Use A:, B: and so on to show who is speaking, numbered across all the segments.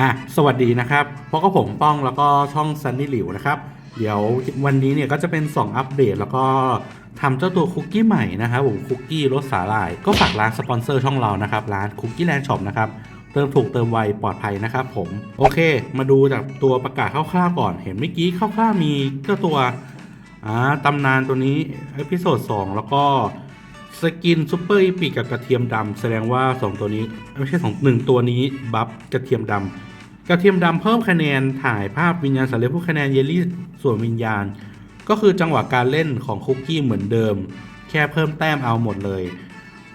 A: อะสวัสดีนะครับพบกับผมป้องแล้วก็ช่องซันนี่หลิวนะครับ เดี๋ยววันนี้เนี่ยก็จะเป็น 2 อัปเดตแล้วก็ทำเจ้าตัวคุกกี้ใหม่นะครับผมคุกกี้รสสาหร่าย ก็ฝากร้านสปอนเซอร์ช่องเรานะครับ ร้านคุกกี้แลนด์ช็อปนะครับเติมถูกเติมไวปลอดภัยนะครับผมโอเค มาดูจากตัวประกาศคร่าวๆก่อนเห็นเมื่อกี้คร่าวๆมีเจ้าตัวอ่าตำนานตัวนี้เอพิโซด2แล้วก็สกินซูเปอร์อีปีกับกระเทียมดำแสดงว่า 2 ตัวนี้ ไม่ใช่2 1ตัวนี้ บัฟกระเทียมดำ กระเทียมดำเพิ่มคะแนนถ่ายภาพวิญญาณสัตว์เลผู้คะแนนเยลลี่ส่วนวิญญาณ ก็คือจังหวะการเล่นของคุกกี้เหมือนเดิม แค่เพิ่มแต้มเอาหมดเลย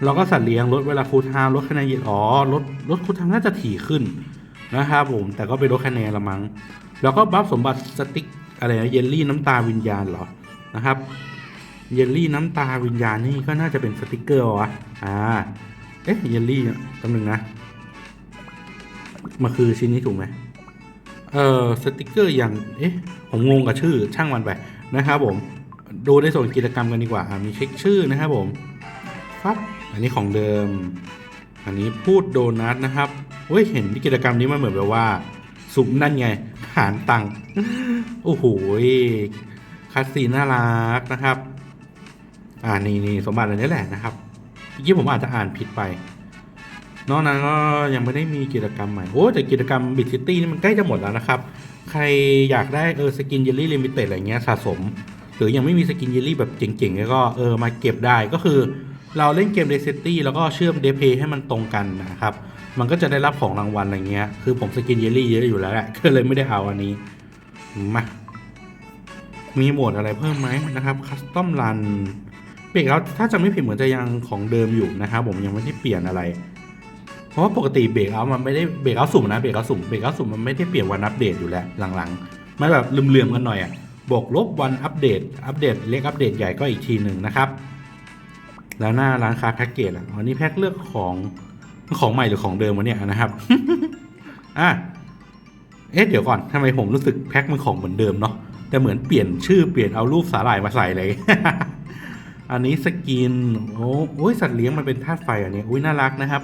A: แล้วก็สัตว์เลี้ยงลดเวลาคูลไทม์ลดคะแนนเยลอ๋อลดลดคูลไทม์น่าจะถี่ขึ้นนะครับผมแต่ก็ไปลดคะแนนละมั้งแล้วก็บัฟสมบัติสติ๊กอะไรนะเยลลี่น้ำตาวิญญาณเหรอนะครับเยลลี่น้ำตาวิญญาณนี่ก็น่าจะเป็นสติกเกอร์วะอ่า เอ๊ะเยลลี่เนี่ยแป๊บนึงนะ มันคือชิ้นนี้ถูกไหมเออสติกเกอร์อย่างเอ๊ะผมงงกับชื่อช่างมันไปนะครับผมดูในส่วนกิจกรรมกันดีกว่ามีเช็คชื่อนะครับผมฟับอันนี้ของเดิม อันนี้พูดโดนัทนะครับเฮ้ยเห็นกิจกรรมนี้มันเหมือนแบบว่าสุ่มนั่นไงหารตังโอ้โหคัสซีนน่ารักนะครับ อ่านี่นี่สมบัติอันนี้แหละนะครับเมื่อกี้ผมอาจจะอ่านผิดไป นอกนั้นก็ยังไม่ได้มีกิจกรรมใหม่ โอ้แต่กิจกรรมบิทซิตี้นี่มันใกล้จะหมดแล้วนะครับ ใครอยากได้เออสกินเยลลี่ลิมิเต็ดอะไรเงี้ยสะสม หรือยังไม่มีสกินเยลลี่แบบเจ๋งๆ ก็เออมาเก็บได้ก็คือ เราเล่นเกมเดซิตี้แล้วก็เชื่อมเดเพย์ให้มันตรงกันนะครับ มันก็จะได้รับของรางวัลอะไรเงี้ย คือผมสกินเยลลี่เยอะอยู่แล้วแหละก็เลยไม่ได้เอาอันนี้ มา มีโหมดอะไรเพิ่มไหมนะครับคัสตอมรันเบรกเอาถ้าจะไม่ผิดเหมือนจะยังของเดิมอยู่นะครับผมยังไม่ได้เปลี่ยนอะไร เพราะว่าปกติเบรกเอามันไม่ได้เบรกเอาสุ่มนะเบรกเอาสุ่มเบรกเอาสุ่มมันไม่ได้เปลี่ยนวันอัปเดตอยู่แล้วหลังๆมันแบบลืมๆกันหน่อยอะบวกลบวันอัปเดต อัปเดตเล็กอัปเดตใหญ่ก็อีกทีหนึ่งนะครับ แล้วหน้าร้านค้าแพ็กเกจอะอันนี้แพ็กเลือกของของใหม่หรือของเดิมวะเนี่ยนะครับอะเอ๊ะเดี๋ยวก่อนทำไมผมรู้สึกแพ็คมันของเหมือนเดิมเนาะแต่เหมือนเปลี่ยนชื่อเปลี่ยนเอารูปสาหร่ายมาใส่เลย อันนี้สกินโอ้ยสัตว์เลี้ยงมันเป็นธาตุไฟอันนี้อุ้ยน่ารักนะครับ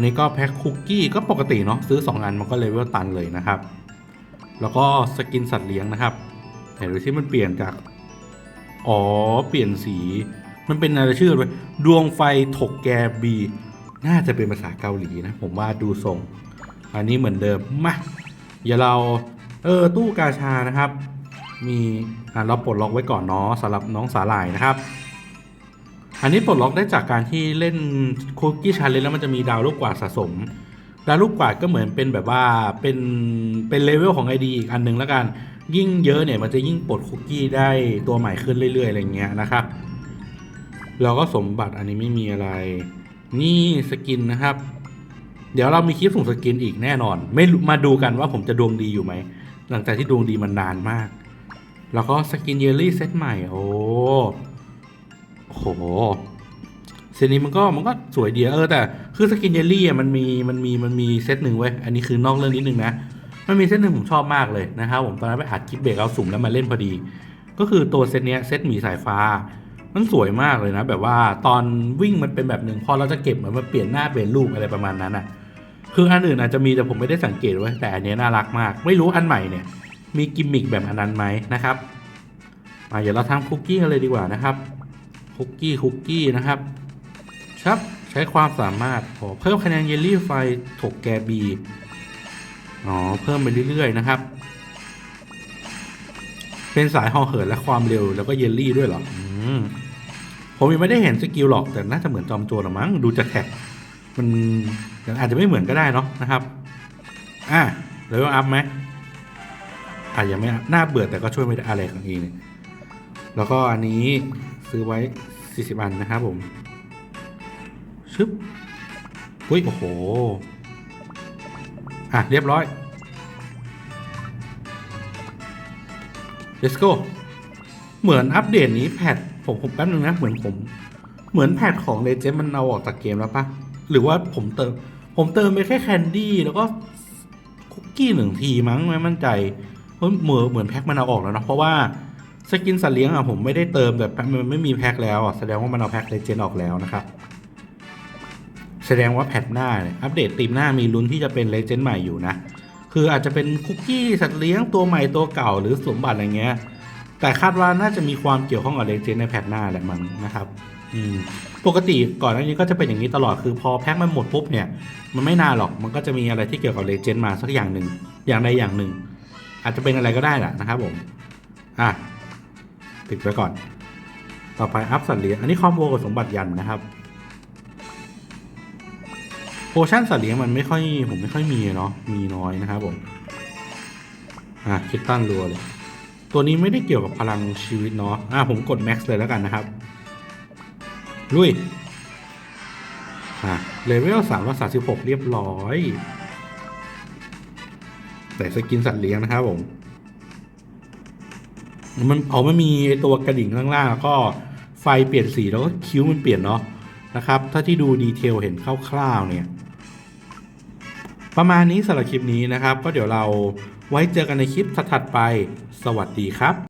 A: นนี้ก็แพ็คคุกกี้ก็ปกติเนาะซื้อ 2 อันมันก็เลเวลตันเลยนะครับ แล้วก็สกินสัตว์เลี้ยงนะครับไหนดูที่มันเปลี่ยนจาก อ๋อ เปลี่ยนสี มันเป็นอะไรชื่อไปดวงไฟถกแกบี น่าจะเป็นภาษาเกาหลีนะ ผมว่าดูทรง อันนี้เหมือนเดิมมาอย่าเรา เออ ตู้กาชานะครับ มีอะเราปลดล็อกไว้ก่อนเนาะสำหรับน้องสาหร่ายนะครับ อันนี้ปลดล็อกได้จากการที่เล่นคุกกี้ชาเลนแล้วมันจะมีดาวลูกกวาดสะสม ดาวลูกกวาดก็เหมือนเป็นแบบว่าเป็นเป็นเลเวลของ ID อีกอันหนึ่งแล้วกัน ยิ่งเยอะเนี่ยมันจะยิ่งปลดคุกกี้ได้ตัวใหม่ขึ้นเรื่อยๆอะไรเงี้ยนะครับแล้วก็สมบัติอันนี้ไม่มีอะไร นี่สกินนะครับ เดี๋ยวเรามีคลิปส่งสกินอีกแน่นอน ไม่มาดูกันว่าผมจะดวงดีอยู่ไหมหลังจากที่ดวงดีมันนานมาก แล้วก็สกินเยลลี่เซตใหม่โอ้ โหเซตนี้มันก็มันก็สวยดีเออแต่คือสกินเยลลี่อะมันมีมันมีมันมีเซตหนึ่งเว้ยอันนี้คือนอกเรื่องนิดนึงนะมันมีเซตหนึ่งผมชอบมากเลยนะครับผมตอนนั้นไปอัดคลิปเบรกเอาสุ่มแล้วมาเล่นพอดี ก็คือตัวเซตเนี้ยเซตหมีสายฟ้า มันสวยมากเลยนะ แบบว่าตอนวิ่งมันเป็นแบบหนึ่งพอเราจะเก็บเหมือนมันเปลี่ยนหน้าเปลี่ยนรูปอะไรประมาณนั้นอะคืออันอื่นอาจจะมีแต่ผมไม่ได้สังเกตไว้แต่อันนี้น่ารักมาก ไม่รู้อันใหม่เนี่ย มีกิมมิคแบบอันนั้นไหมนะครับมาเดี๋ยวเราทำคุกกี้กันเลยดีกว่านะครับ คุกกี้คุกกี้นะครับชับใช้ความสามารถขอเพิ่มคะแนนเยลลี่ไฟถกแกบีอ๋อเพิ่มไปเรื่อยๆนะครับ เป็นสายหอเหินและความเร็วแล้วก็เยลลี่ด้วยเหรออืมผมยังไม่ได้เห็นสกิลหรอกแต่น่าจะเหมือนจอมโจรหรอมั้งดูจากแท็กมันอาจจะไม่เหมือนก็ได้เนาะนะครับอะเลเวลอัพไหมอาจจะยังไม่อัพน่าเบื่อแต่ก็ช่วยไม่ได้อะไรของอีเนี่ยแล้วก็อันนี้ ซื้อไว้ 40 อันนะครับผมชึบอุ้ย โอ้โห อะ เรียบร้อย let's go เหมือนอัปเดตนี้แพทผมผมแป๊บนึงนะ เหมือนผม เหมือนแพทของเลเจนมันเอาออกจากเกมแล้วปะหรือว่าผมเติม ผมเติมไปแค่แคนดี้แล้วก็คุกกี้หนึ่งทีมั้งไม่มั่นใจเพราะเหมือนเหมือนแพ็คมันเอาออกแล้วนะเพราะว่า สกินสัตว์เลี้ยงอะผมไม่ได้เติมแต่มันไม่มีแพ็คแล้วอะแสดงว่ามันเอาแพ็คเลเจนออกแล้วนะครับ แสดงว่าแพทหน้าเนี่ยอัปเดตตีมหน้ามีลุ้นที่จะเป็นเลเจนด์ใหม่อยู่นะ คืออาจจะเป็นคุกกี้สัตว์เลี้ยงตัวใหม่ตัวเก่าหรือสมบัติอะไรเงี้ย แต่คาดว่าน่าจะมีความเกี่ยวข้องกับเลเจนด์ในแพทหน้าแหละมั้งนะครับ อืมปกติก่อนหน้านี้ก็จะเป็นอย่างนี้ตลอดคือพอแพ็คมันหมดปุ๊บเนี่ย มันไม่นานหรอกมันก็จะมีอะไรที่เกี่ยวกับเลเจนด์มาสักอย่างหนึ่งอย่างใดอย่างหนึ่ง อาจจะเป็นอะไรก็ได้แหละนะครับผมอะ ติดไว้ก่อน ต่อไปอัพสัตว์เลี้ยง อันนี้คอมโบกับสมบัติยันนะครับโพชั่นสัตว์เลี้ยงมันไม่ค่อยผมไม่ค่อยมีเนาะมีน้อยนะครับผมอะคิดตั้นรัวเลย ตัวนี้ไม่ได้เกี่ยวกับพลังชีวิตเนาะอะผมกดแม็กซ์เลยแล้วกันนะครับ ลุยอะเลเวลสามร้อยสาสิบหกเรียบร้อย แต่สกินสัตว์เลี้ยงนะครับผม มันเอาไม่มีไอตัวกระดิ่งข้างล่างแล้วก็ไฟเปลี่ยนสีแล้วก็คิ้วมันเปลี่ยนเนาะนะครับ ถ้าที่ดูดีเทลเห็นคร่าวๆเนี่ย ประมาณนี้สำหรับคลิปนี้นะครับ ก็เดี๋ยวเราไว้เจอกันในคลิปถัดๆไป สวัสดีครับ